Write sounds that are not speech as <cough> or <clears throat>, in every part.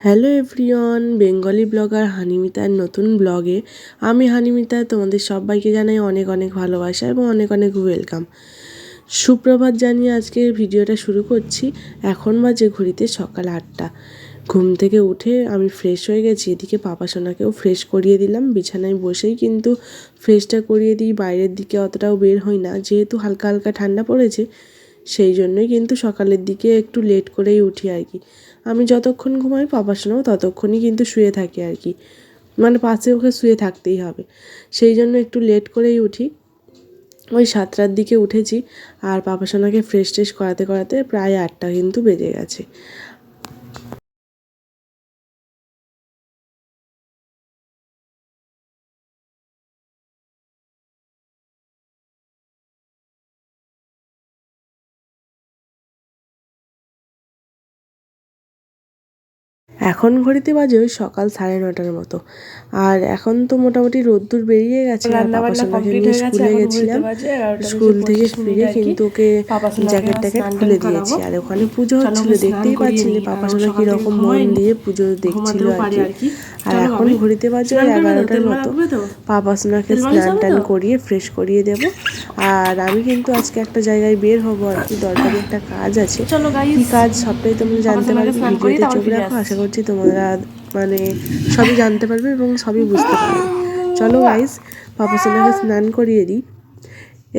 Hello everyone Bengali blogger হানিমিতার নতুন ব্লগে আমি হানিমিতা তোমাদের সবাইকে জানাই অনেক অনেক ভালোবাসা এবং অনেক অনেক ওয়েলকাম সুপ্রভাত জানিয়ে আজকে ভিডিওটা শুরু করছি। এখন বাজে ঘড়িতে সকাল আটটা। ঘুম থেকে উঠে আমি ফ্রেশ হয়ে গেছি, এদিকে পাপা সোনাকেও ফ্রেশ করিয়ে দিলাম। বিছানায় বসেই কিন্তু ফ্রেশটা করিয়ে দিই, বাইরের দিকে অতটাও বের হই না। যেহেতু হালকা হালকা ঠান্ডা পড়েছে, সেই জন্যই কিন্তু সকালের দিকে একটু লেট করেই উঠি আর কি। আমি যতক্ষণ ঘুমাই পাপা শোনাও ততক্ষণই কিন্তু শুয়ে থাকি আর কি। মানে পাশে ওকে শুয়ে থাকতেই হবে। সেই জন্য একটু লেট করেই উঠি। ওই সাতটার দিকে উঠেছি আর পাপা সোনাকে ফ্রেশ ট্রেশ করাতে করাতে প্রায় আটটা কিন্তু বেজে গেছে। এখন ঘড়িতে বাজে ওই সকাল সাড়ে নটার মতো। আর এখন তো মোটামুটি রোদ্দুর বেরিয়ে গেছে স্কুলে গেছিলাম। স্কুল থেকে ফিরে কিন্তু ওকে জ্যাকেট ট্যাকেট খুলে দিয়েছি। আর ওখানে পুজো হচ্ছিল দেখতেই পাচ্ছিলে পাপা সোনা কীরকম মন দিয়ে পুজো দেখছিল আর কি। আর এখন ঘড়িতে বাজে ওই এগারোটার মতো। পাপা সোনাকে স্নান টান করিয়ে ফ্রেশ করিয়ে দেব। আর আমি কিন্তু আজকে একটা জায়গায় বের হব আর কি দরকারি একটা কাজ আছে। কি কাজ সবটাই তোমরা জানতে পারবে ভিডিওতে চোখ রাখো আশা করছি তোমরা মানে সবই জানতে পারবে এবং সবই বুঝতে পারবে। চলো গাইস পাপা সোনাকে স্নান করিয়ে দিই।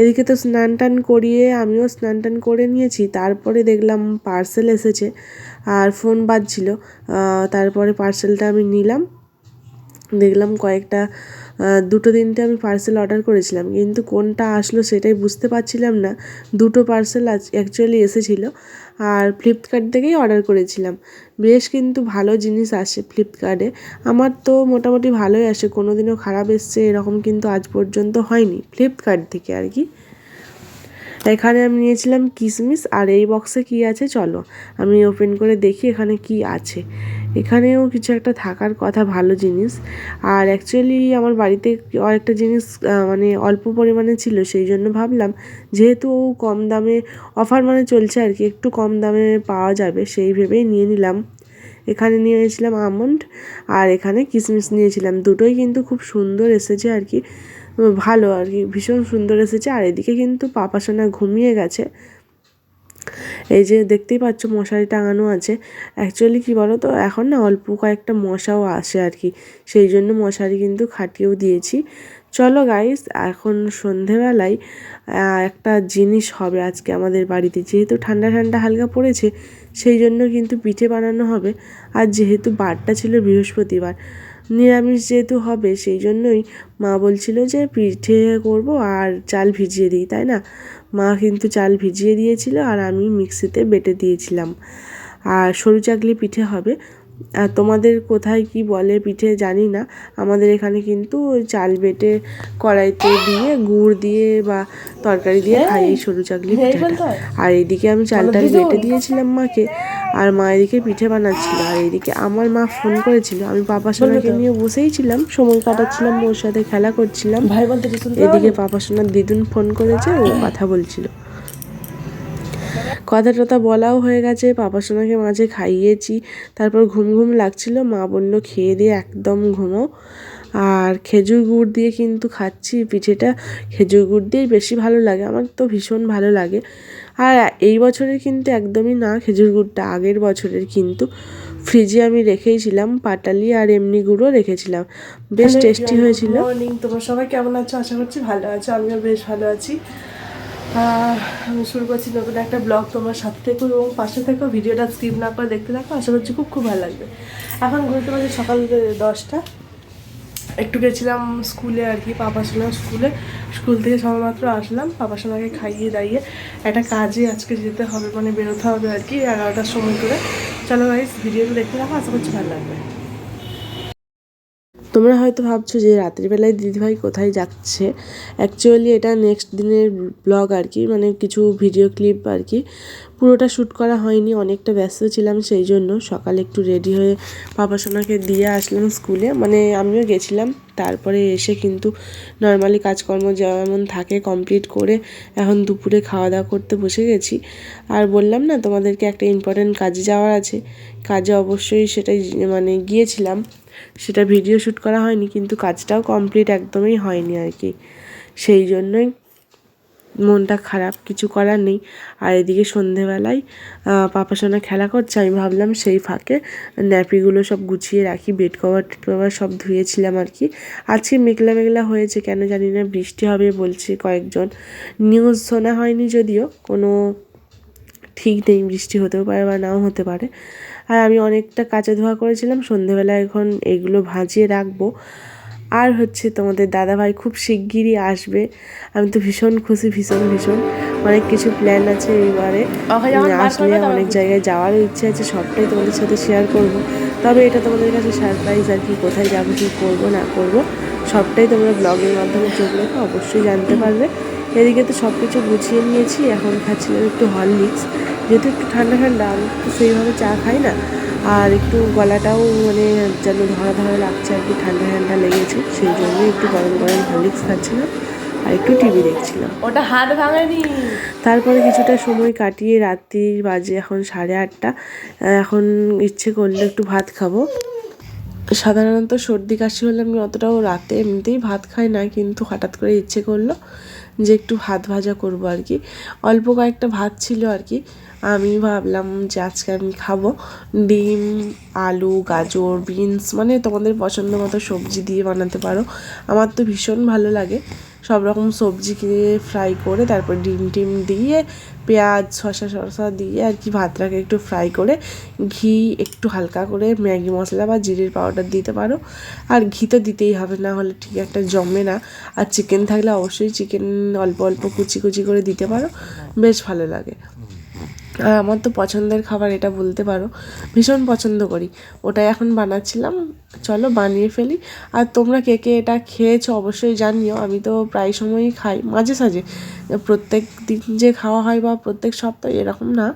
এদিকে তো স্নান টান করিয়ে আমিও স্নান টান করে নিয়েছি তারপরে দেখলাম পার্সেল এসেছে আর ফোন বাজছিল। তারপরে পার্সেলটা আমি নিলাম। দেখলাম কয়েকটা দুটো তিনটে আমি পার্সেল অর্ডার করেছিলাম, কিন্তু কোনটা আসলো সেটাই বুঝতে পারছিলাম না। দুটো পার্সেল আজ অ্যাকচুয়ালি এসেছিল, আর ফ্লিপকার্ট থেকেই অর্ডার করেছিলাম। বেশ কিন্তু ভালো জিনিস আসে ফ্লিপকার্টে আমার তো মোটামুটি ভালোই আসে কোনো দিনও খারাপ এসছে, এরকম কিন্তু আজ পর্যন্ত হয়নি ফ্লিপকার্ট থেকে আর কি। এখানে আমি নিয়েছিলাম কিশমিশ আর এই বক্সে কি আছে চলো, আমি ওপেন করে দেখি এখানে কি আছে। এখানেও কিছু একটা থাকার কথা, ভালো জিনিস। আর অ্যাকচুয়ালি আমার বাড়িতে একটা জিনিস মানে অল্প পরিমাণে ছিল, সেই জন্য ভাবলাম যেহেতু কম দামে অফার মানে চলছে আর কি, একটু কম দামে পাওয়া যাবে, সেই ভেবেই নিয়ে নিলাম। এখানে নিয়েছিলাম আমন্ড, আর এখানে কিশমিশ নিয়েছিলাম। দুটোই কিন্তু খুব সুন্দর এসেছে আর কি, ভালো আর কি, ভীষণ সুন্দর এসেছে। আর এদিকে কিন্তু পাপা সোনা ঘুমিয়ে গেছে। এই যে দেখতেই পাচ্ছ মশারি টাঙানো আছে। অ্যাকচুয়ালি কী বলো তো এখন না অল্প কয়েকটা মশাও আসে আর কি। সেই জন্য মশারি কিন্তু খাটিয়েও দিয়েছি। চলো গাইস এখন সন্ধেবেলায় একটা জিনিস হবে আজকে আমাদের বাড়িতে। যেহেতু ঠান্ডা ঠান্ডা হালকা পড়েছে, সেই জন্য কিন্তু পিঠে বানানো হবে। আর যেহেতু বারটা ছিল বৃহস্পতিবার নিরামিষ যেহেতু হবে, সেই জন্যই মা বলছিল যে পিঠে করব আর চাল ভিজিয়ে দিই, তাই না? মা কিন্তু চাল ভিজিয়ে দিয়েছিল আর আমি মিক্সিতে বেটে দিয়েছিলাম। আর সরু চাকলি পিঠে হবে আর তোমাদের কোথায় কি বলে পিঠে জানি না। আমাদের এখানে কিন্তু চাল বেটে কড়াইতে দিয়ে গুড় দিয়ে বা তরকারি দিয়ে খাই এই সরু চাকলি পিঠেটা। আর এইদিকে আমি চালটা বেটে দিয়েছিলাম মাকে আর মা এদিকে পিঠে বানাচ্ছিল। আর এইদিকে আমার মা ফোন করেছিল। আমি পাপা সোনাকে নিয়ে বসেই ছিলাম সময় কাটাচ্ছিলাম ওর সাথে খেলা করছিলাম। এদিকে পাপা সোনার দিদুন ফোন করেছে ও <clears throat> কথা বলছিল। কথা টথা বলাও হয়ে গেছে পাপা সোনাকে মাঝে খাইয়েছি। তারপর ঘুম ঘুম লাগছিল মা বলল খেয়ে দিয়ে একদম ঘুমো। আর খেজুর গুড় দিয়ে কিন্তু খাচ্ছি পিঠেটা। খেজুর গুড় দিয়েই বেশি ভালো লাগে আমার তো ভীষণ ভালো লাগে। আর এই বছরের কিন্তু একদমই না খেজুর গুড়টা আগের বছরের কিন্তু। ফ্রিজে আমি রেখেইছিলাম পাটালি আর এমনি গুঁড়ো রেখেছিলাম। বেশ টেস্টি হয়েছিল। মর্নিং তোমরা সবাই কেমন আছো? আশা করছি ভালো আছো আমিও বেশ ভালো আছি। আমি শুরু করছি নতুন একটা ব্লগ তোমার সাথে থেকো এবং পাশে থেকো, ভিডিওটা স্কিপ না করে দেখতে থাকো, আশা করছি খুব খুব ভালো লাগবে। এখন ঘুরতে পারছি সকাল দশটা। একটু গেছিলাম স্কুলে আর কি পাপা সোনার স্কুলে। স্কুল থেকে সবেমাত্র আসলাম পাপা সোনাকে খাইয়ে দাইয়ে একটা কাজে আজকে যেতে হবে মানে বেরোতে হবে আর কি, এগারোটার সময় করে। চলো গাইস ভিডিওটা দেখতে থাকো, আশা করছি ভালো লাগবে। তোমরা হয়তো ভাবছ যে রাত্রিবেলায় দিদিভাই কোথায় যাচ্ছে? অ্যাকচুয়ালি এটা নেক্সট দিনের ব্লগ আর কি মানে কিছু ভিডিও ক্লিপ আর কি। পুরোটা শ্যুট করা হয়নি, অনেকটা ব্যস্ত ছিলাম সেই জন্য। সকালে একটু রেডি হয়ে পাপা সোনাকে দিয়ে আসলাম স্কুলে মানে আমিও গেছিলাম, তারপরে এসে কিন্তু নর্মালি কাজকর্ম যেমন থাকে কমপ্লিট করে এখন দুপুরে খাওয়া দাওয়া করতে বসে গেছি। আর বললাম না, তোমাদেরকে একটা ইম্পর্ট্যান্ট কাজে যাওয়ার আছে। কাজে অবশ্যই সেটাই মানে গিয়েছিলাম। সেটা ভিডিও শ্যুট করা হয়নি, কিন্তু কাজটাও কমপ্লিট একদমই হয়নি আর কি। সেই জন্যই মনটা খারাপ, কিছু করার নেই। আর এদিকে সন্ধেবেলায় পাপা সোনা খেলা করছে, আমি ভাবলাম সেই ফাঁকে ন্যাপিগুলো সব গুছিয়ে রাখি বেড কভার টেড কভার সব ধুয়েছিলাম আর কি। আজকে মেঘলা মেঘলা হয়েছে, কেন জানি না, বৃষ্টি হবে বলছে কয়েকজন। নিউজ শোনা হয়নি যদিও, কোনো ঠিক নেই, বৃষ্টি হতেও পারে বা নাও হতে পারে। আর আমি অনেকটা কাঁচা ধোয়া করেছিলাম। সন্ধেবেলা এখন এগুলো ভাজিয়ে রাখব। আর হচ্ছে তোমাদের দাদাভাই খুব শিগগিরই আসবে। আমি তো ভীষণ খুশি ভীষণ ভীষণ। অনেক কিছু প্ল্যান আছে এইবারে। আসলে অনেক জায়গায় যাওয়ারও ইচ্ছে আছে সবটাই তোমাদের সাথে শেয়ার করব। তবে এটা তোমাদের কাছে সারপ্রাইজ আর কি কোথায় যাব কী করব না করব সবটাই তোমরা ব্লগের মাধ্যমে চোখ রেখে অবশ্যই জানতে পারবে। এদিকে তো সব কিছু গুছিয়ে নিয়েছি এখন খাচ্ছিলাম একটু হরলিক্স। যেহেতু একটু ঠান্ডা ঠান্ডা আমি তো সেইভাবে চা খাই না। আর একটু গলাটাও মানে যেন ধরা ধরা লাগছে আর কি ঠান্ডা ঠান্ডা লেগেছে সেই জন্য একটু গরম গরম হরলিক্স খাচ্ছিলাম আর একটু টিভি দেখছিলাম। ওটা হাত ভাঙেনি? তারপরে কিছুটা সময় কাটিয়ে রাত্রি বাজে এখন সাড়ে আটটা। এখন ইচ্ছে করলে একটু ভাত খাব। সাধারণত সর্দি কাশি হলে আমি অতটাও রাতে এমনিতেই ভাত খাই না, কিন্তু হঠাৎ করে ইচ্ছে করল যে একটু ভাত ভাজা করব আর কি। অল্প কয়েকটা ভাত ছিল আর কি। আমি ভাবলাম যে আজকে আমি খাব ডিম, আলু, গাজর, বিনস মানে তোমাদের পছন্দ মতো সবজি দিয়ে বানাতে পারো। আমার তো ভীষণ ভালো লাগে। সব রকম সবজি কিনে ফ্রাই করে তারপর ডিম টিম দিয়ে, পেঁয়াজ, শসা শসা দিয়ে আর কি ভাতটাকে একটু ফ্রাই করে, ঘি একটু হালকা করে ম্যাগি মশলা বা জিরের পাউডার দিতে পারো। আর ঘি তো দিতেই হবে, না হলে ঠিক একটা জমে না। আর চিকেন থাকলে অবশ্যই চিকেন অল্প অল্প কুচি কুচি করে দিতে পারো। বেশ ভালো লাগে। আমার তো পছন্দের খাবার এটা বলতে পারো, ভীষণ পছন্দ করি। ওটাই এখন বানাচ্ছিলাম। চলো বানিয়ে ফেলি। আর তোমরা কে কে এটা খেয়েছো অবশ্যই জানিও। আমি তো প্রায় সময়ই খাই। মাঝে সাঝে প্রত্যেক দিন যে খাওয়া হয় বা প্রত্যেক সপ্তাহে এরকম না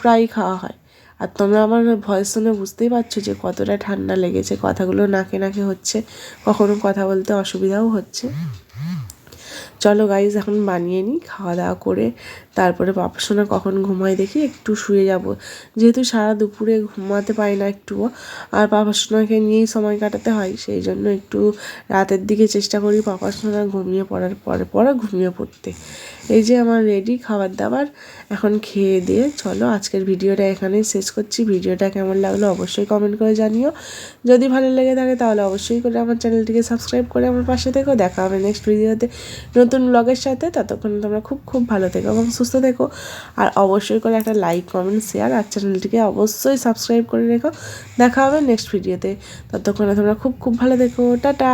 প্রায়ই খাওয়া হয়। আর তোমরা আমার ভয়েস শুনে বুঝতেই পারছ যে কতটা ঠান্ডা লেগেছে, কথাগুলো নাকে নাকে হচ্ছে, কখনো কথা বলতে অসুবিধাও হচ্ছে। চলো গাইজ এখন বানিয়ে নিই খাওয়া দাওয়া করে তারপরে বাবার সোনা কখন ঘুমায় দেখি একটু শুয়ে যাব। যেহেতু সারা দুপুরে ঘুমাতে পারি না একটুও, আর বাবার সোনাকে নিয়েই সময় কাটাতে হয়, সেই জন্য একটু রাতের দিকে চেষ্টা করি বাবার সোনা ঘুমিয়ে পড়ার পরে পরে ঘুমিয়ে পড়তে। এই যে আমার রেডি খাবার দাবার এখন খেয়ে দিয়ে চলো আজকের ভিডিওটা এখানেই শেষ করছি। ভিডিওটা কেমন লাগল অবশ্যই কমেন্ট করে জানিও। যদি ভালো লেগে থাকে তাহলে অবশ্যই করে আমার চ্যানেলটিকে সাবস্ক্রাইব করে আমার পাশে থেকো। দেখা হবে নেক্সট ভিডিওতে নতুন ব্লগের সাথে ততক্ষণ তোমরা খুব খুব ভালো থেকো এবং সুস্থ থেকো। আর অবশ্যই করে একটা লাইক কমেন্ট শেয়ার আর চ্যানেলটিকে অবশ্যই সাবস্ক্রাইব করে রেখো। দেখা হবে নেক্সট ভিডিওতে ততক্ষণে তোমরা খুব খুব ভালো থেকো। টাটা!